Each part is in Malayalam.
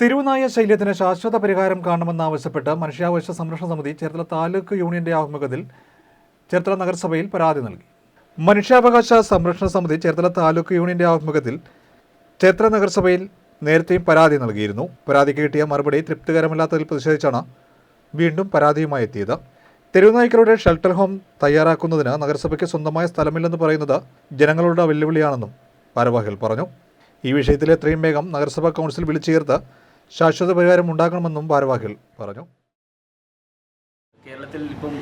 തിരുവനായ ശൈല്യത്തിന് ശാശ്വത പരിഹാരം കാണണമെന്നാവശ്യപ്പെട്ട് മനുഷ്യാവകാശ സംരക്ഷണ സമിതി ചേർത്തല താലൂക്ക് യൂണിയന്റെ ആഭിമുഖ്യത്തിൽ ചേർത്തല നഗരസഭയിൽ പരാതി നൽകി. മനുഷ്യാവകാശ സംരക്ഷണ സമിതി ചേർത്തല താലൂക്ക് യൂണിയന്റെ ആഭിമുഖ്യത്തിൽ ചേർത്തല നഗരസഭയിൽ നേരത്തെയും പരാതി നൽകിയിരുന്നു. പരാതിക്ക് കിട്ടിയ മറുപടി തൃപ്തികരമല്ലാത്തതിൽ പ്രതിഷേധിച്ചാണ് വീണ്ടും പരാതിയുമായി എത്തിയത്. തെരുവുനായ്ക്കളുടെ ഷെൽട്ടർ ഹോം തയ്യാറാക്കുന്നതിന് നഗരസഭയ്ക്ക് സ്വന്തമായ സ്ഥലമില്ലെന്ന് പറയുന്നത് ജനങ്ങളുടെ വെല്ലുവിളിയാണെന്നും ഭാരവാഹികൾ പറഞ്ഞു. ഈ വിഷയത്തിൽ എത്രയും വേഗം നഗരസഭാ കൗൺസിൽ വിളിച്ചു ചേർത്ത് ശാശ്വത പരിഹാരം ഉണ്ടാക്കണമെന്നും ഭാരവാഹികൾ പറഞ്ഞു. കേരളത്തിൽ ഇപ്പം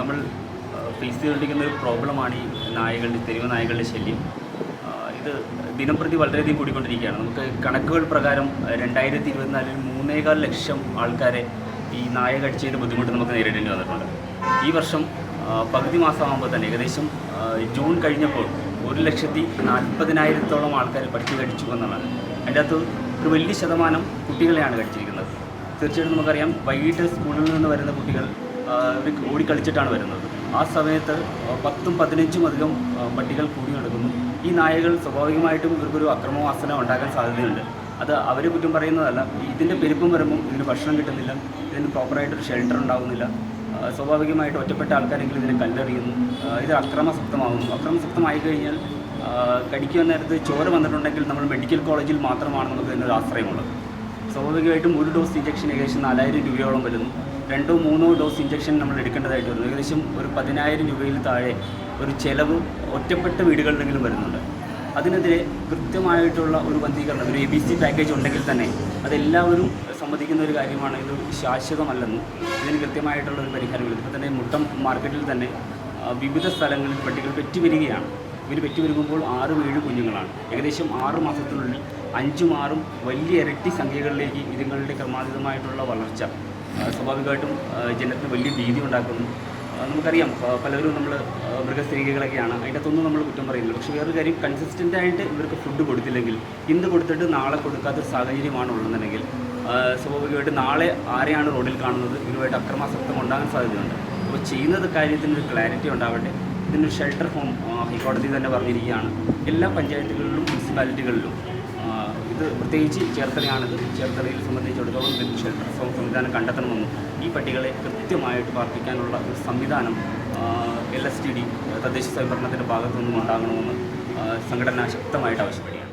നമ്മൾ ഫേസ് ചെയ്തുകൊണ്ടിരിക്കുന്ന ഒരു പ്രോബ്ലമാണ് ഈ നായകളുടെ തെരുവ് നായകളുടെ ശല്യം. ഇത് ദിനംപ്രതി വളരെയധികം കൂടിക്കൊണ്ടിരിക്കുകയാണ്. നമുക്ക് കണക്കുകൾ പ്രകാരം രണ്ടായിരത്തി ഇരുപത്തിനാലിൽ മൂന്നേകാൽ ലക്ഷം ആൾക്കാരെ ഈ നായ കടിച്ചതിന്റെ ബുദ്ധിമുട്ട് നമുക്ക് നേരിടേണ്ടി വന്നിട്ടുണ്ട്. ഈ വർഷം പകുതി മാസമാകുമ്പോൾ തന്നെ ഏകദേശം ജൂൺ കഴിഞ്ഞപ്പോൾ ഒരു ലക്ഷത്തി നാൽപ്പതിനായിരത്തോളം ആൾക്കാർ പട്ടി കടിച്ചു എന്നുള്ളതാണ്. അതിന്റെ അകത്ത് ഒരു വലിയ ശതമാനം കുട്ടികളെയാണ് കടിച്ചിരിക്കുന്നത്. തീർച്ചയായിട്ടും നമുക്കറിയാം വൈകിട്ട് സ്കൂളിൽ നിന്ന് വരുന്ന കുട്ടികൾ ഓടിക്കളിച്ചിട്ടാണ് വരുന്നത്. ആ സമയത്ത് പത്തും പതിനഞ്ചും അധികം പട്ടികൾ കൂടി നടക്കുന്നു. ഈ നായകൾ സ്വാഭാവികമായിട്ടും ഇവർക്കൊരു അക്രമവാസന ഉണ്ടാക്കാൻ സാധ്യതയുണ്ട്. അത് അവർ കുറ്റം പറയുന്നതല്ല. ഇതിന്റെ പെരുപ്പം വരുമ്പോൾ ഇതിന് ഭക്ഷണം കിട്ടുന്നില്ല. ഇതിന് പ്രോപ്പറായിട്ടൊരു ഷെൽട്ടർ ഉണ്ടാകുന്നില്ല സ്വാഭാവികമായിട്ട് ഒറ്റപ്പെട്ട ആൾക്കാരെങ്കിലും ഇതിനെ കല്ലെറിയുന്നു. ഇത് അക്രമസക്തമാകുന്നു അക്രമസക്തമായി കഴിഞ്ഞാൽ കടിക്കുവാൻ നേരത്ത് ചോര വന്നിട്ടുണ്ടെങ്കിൽ നമ്മൾ മെഡിക്കൽ കോളേജിൽ മാത്രമാണ് നമുക്ക് ഇതിനൊരു ആശ്രയമുള്ളത്. സ്വാഭാവികമായിട്ടും ഒരു ഡോസ് ഇഞ്ചക്ഷൻ ഏകദേശം നാലായിരം രൂപയോളം വരുന്നു രണ്ടോ മൂന്നോ ഡോസ് ഇഞ്ചക്ഷൻ നമ്മൾ എടുക്കേണ്ടതായിട്ട് വരുന്നു ഏകദേശം ഒരു പതിനായിരം രൂപയിൽ താഴെ ഒരു ചെലവ് ഒറ്റപ്പെട്ട വീടുകളിലെങ്കിലും വരുന്നുണ്ട്. അതിനെതിരെ കൃത്യമായിട്ടുള്ള ഒരു ബന്ധീകരണം ഒരു എ ബി സി പാക്കേജ് ഉണ്ടെങ്കിൽ തന്നെ അതെല്ലാവരും സമ്മതിക്കുന്ന ഒരു കാര്യമാണ്. ഇത് ശാശ്വതമല്ലെന്നും ഇതിന് കൃത്യമായിട്ടുള്ള ഒരു പരിഹാരങ്ങൾ ഇപ്പോൾ തന്നെ മുട്ടം മാർക്കറ്റിൽ തന്നെ വിവിധ സ്ഥലങ്ങളിൽ പട്ടികൾ പെറ്റുവരികയാണ്. ഇവർ പെറ്റുവരുമ്പോൾ ആറും ഏഴ് കുഞ്ഞുങ്ങളാണ്. ഏകദേശം ആറ് മാസത്തിനുള്ളിൽ അഞ്ചും ആറും വലിയ ഇരട്ടി സംഖ്യകളിലേക്ക് ഇതുങ്ങളുടെ ക്രമാതീതമായിട്ടുള്ള വളർച്ച സ്വാഭാവികമായിട്ടും ജനത്തിന് വലിയ ഭീതി ഉണ്ടാക്കുന്നു. നമുക്കറിയാം പലരും നമ്മൾ മൃഗസ്ത്രീകളൊക്കെയാണ്. അതിന്റെ അകത്തൊന്നും നമ്മൾ കുറ്റം പറയുന്നില്ല. പക്ഷേ വേറൊരു കാര്യം കൺസിസ്റ്റന്റ് ആയിട്ട് ഇവർക്ക് ഫുഡ് കൊടുത്തില്ലെങ്കിൽ ഇന്ന് കൊടുത്തിട്ട് നാളെ കൊടുക്കാത്തൊരു സാഹചര്യമാണ് ഉള്ളതെന്നുണ്ടെങ്കിൽ സ്വാഭാവികമായിട്ട് നാളെ ആരെയാണ് റോഡിൽ കാണുന്നത്? ഇവരുമായിട്ട് അക്രമാസക്തം ഉണ്ടാകാൻ സാധ്യതയുണ്ട്. അപ്പോൾ ചെയ്യുന്നത് കാര്യത്തിന് ഒരു ക്ലാരിറ്റി ഉണ്ടാവട്ടെ. ഇതിനൊരു ഷെൽട്ടർ ഹോം ഹൈക്കോടതി തന്നെ പറഞ്ഞിരിക്കുകയാണ്. എല്ലാ പഞ്ചായത്തുകളിലും മുനിസിപ്പാലിറ്റികളിലും ഇത് പ്രത്യേകിച്ച് ചേർത്തലയാണിത് ചേർത്തലയിൽ സംബന്ധിച്ചിടത്തോളം ഇതിന്റെ ഷെൽട്ടർ ഹോം സംവിധാനം കണ്ടെത്തണമെന്നും ഈ പട്ടികളെ കൃത്യമായിട്ട് പാർപ്പിക്കാനുള്ള ഒരു സംവിധാനം എൽ എസ് ടി ഡി തദ്ദേശ സ്വയംഭരണത്തിന്റെ ഭാഗത്തു നിന്നും ഉണ്ടാകണമെന്ന് സംഘടന ശക്തമായിട്ട് ആവശ്യപ്പെടുകയാണ്.